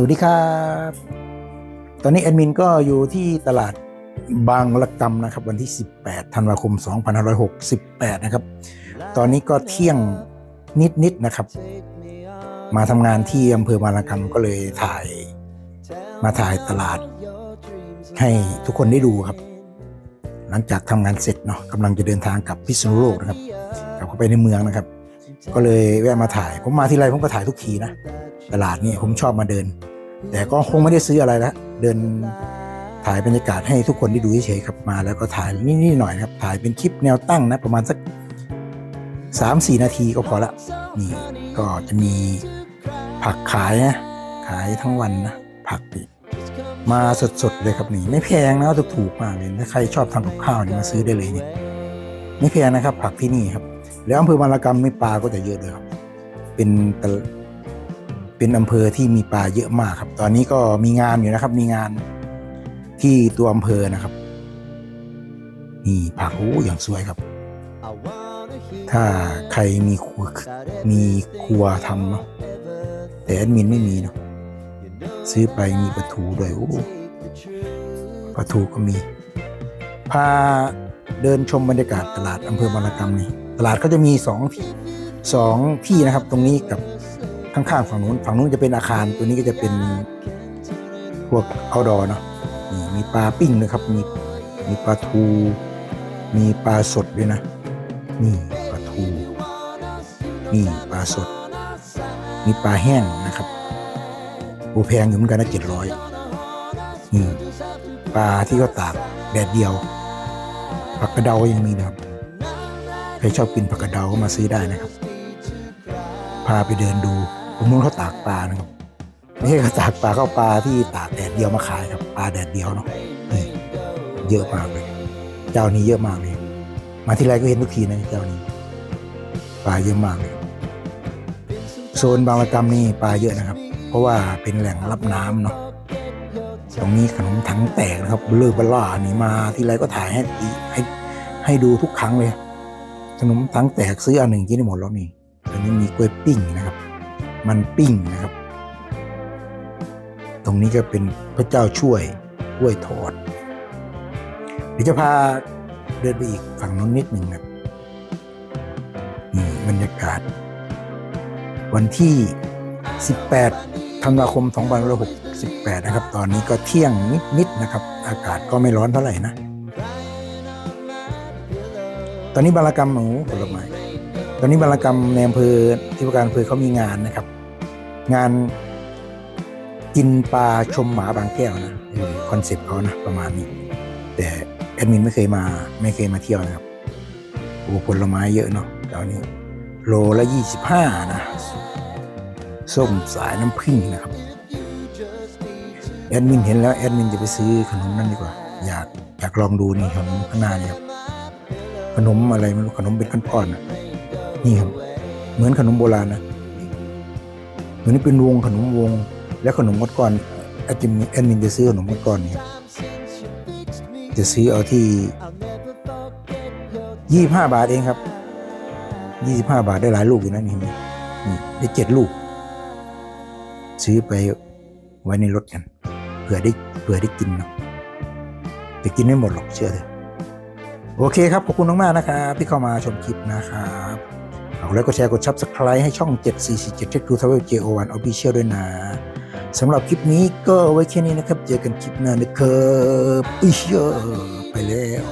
สวัสดีครับ ตอนนี้แอดมินก็อยู่ที่ตลาดบางละกำนะครับ วันที่ 18ธันวาคม 2568 นะครับ ตอนนี้ก็เที่ยงนิดๆนะครับ มาทำงานที่อำเภอบางละกำก็เลยถ่ายมาถ่ายตลาด ให้ทุกคนได้ดูครับ หลังจากทำงานเสร็จเนาะกำลังจะเดินทางกลับพิษณุโลกนะครับกลับเข้าไปในเมืองนะครับ ก็เลยแวะมาถ่าย ผมมาที่ไรผมก็ถ่ายทุกทีนะตลาดนี่ผมชอบมาเดิน แต่ก็คงไม่ได้ซื้ออะไรละเดินถ่ายบรรยากาศให้ทุกคนได้ดูเฉยๆครับมา แล้วก็ถ่ายนิดๆหน่อยครับ ถ่ายเป็นคลิปแนวตั้งนะประมาณสักสามสี่นาทีก็พอละนี่ก็จะมีผักขายนะขายทั้งวันนะผักนี่มาสดๆเลยครับนี่ไม่แพงนะถูกๆมากเลยถ้าใครชอบทำกับข้าวนี่มาซื้อได้เลยนี่ไม่แพงนะครับ ผักที่นี่ครับ แล้วอำเภอบางละกำไม่ปลาก็จะเยอะด้วยครับ เป็นตะ เป็นอำเภอที่มีปลาเยอะมากครับ ตอนนี้ก็มีงานอยู่นะครับ มีงานที่ตัวอำเภอนะครับ นี่ผักโอ้อย่างสวยครับ ถ้าใครมีครัวมีครัวทำเนาะแต่แอดมินไม่มีเนาะซื้อไปมีปลาทูด้วยโอ้ปลาทูก็มี พาเดินชมบรรยากาศตลาดอำเภอบางละกำนี่ตลาดก็จะมีสองสองที่นะครับ ตรงนี้กับ ข้างๆฝั่งนู้นฝั่งนู้นจะเป็นอาคารตัวนี้ก็จะเป็นพวกเอาดอเนาะนี่มีปลาปิ้งนะครับ มีมีปลาทู มีปลาสดด้วยนะนี่ปลาทูนี่ปลาสด มีปลาแห้งนะครับโอแพงอยู่เหมือนกันนะเจ็ดร้อยนี่ปลาที่เขาตากแดดเดียวผักกระเดายังมีนะครับใครชอบกินผักกระเดาก็มาซื้อได้นะครับ พาไปเดินดู ตรงนู้นเขาตากปลานะครับไม่ใช่เขาตากปลาเขาเอาปลาที่ตากแดดเดียวมาขายครับปลาแดดเดียวเนาะนี่เยอะมากเลย เจ้านี้เยอะมากเลย มาที่ไรก็เห็นทุกทีนะเจ้านี้ปลาเยอะมากเลยโซนบางระกำนี่ปลาเยอะนะครับ เพราะว่าเป็นแหล่งรับน้ำเนาะตรงนี้ขนมถังแตกนะครับเลือบล่านี่มาที่ไรก็ถ่ายให้ให้ให้ดูทุกครั้งเลยขนมถังแตกซื้ออันหนึ่งกินได้หมดแล้วนี่ตอนนี้มีกล้วยปิ้งนะครับ มันปิ้งนะครับ ตรงนี้ก็เป็นพระเจ้าช่วยกล้วยทอด เดี๋ยวจะพาเดินไปอีกฝั่งนู้นนิดหนึ่งครับนี่บรรยากาศ วันที่ 18ธันวาคม2568 นะครับ ตอนนี้ก็เที่ยงนิดๆนะครับ อากาศก็ไม่ร้อนเท่าไหร่นะ ตอนนี้บารกรรมหนูผลไม้ ตอนนี้บารกรรมในอำเภอที่ว่าการอำเภอเขามีงานนะครับ งานกินปลาชมหมาบางแก้วนะคอนเซปต์เขานะประมาณนี้ แต่แอดมินไม่เคยมาไม่เคยมาเที่ยวนะครับโอ้ผลไม้เยอะเนาะตอนนี้โลละยี่สิบห้านะส้มสายน้ำผึ้งนะครับแอดมินเห็นแล้วแอดมินจะไปซื้อขนมนั่นดีกว่า อยากอยากลองดูนี่ขนมข้างหน้านี่ครับขนมอะไรไม่รู้ขนมเป็นก้อนๆอะ นี่ครับ เหมือนขนมโบราณนะเหมือนนี่เป็นวงขนมวง แล้วขนมก้อนอดมินแอดมินจะซื้อขนมก้อนนี่ครับจะซื้อเอาที่ยี่บห้าบาทเองครับยี่สิบห้าบาทได้หลายลูกอยู่นะนี่นี่ได้เจ็ดลูก ซื้อไปไว้ในรถกันเผื่อได้เผื่อได้กินเนาะแต่กินไม่หมดหรอกเชื่อเถอะโอเคครับ ขอบคุณมากๆนะครับที่เข้ามาชมคลิปนะครับ เอาแล้วก็แชร์กดซับสไคร b e ให้ช่อง 747 t e c h t o Travel JO1 Official ด้วยนะสำหรับคลิปนี้ก็ไว้แค่นี้นะครับ เจอกันคลิปหน้านะครับอิชชอไปแล้ว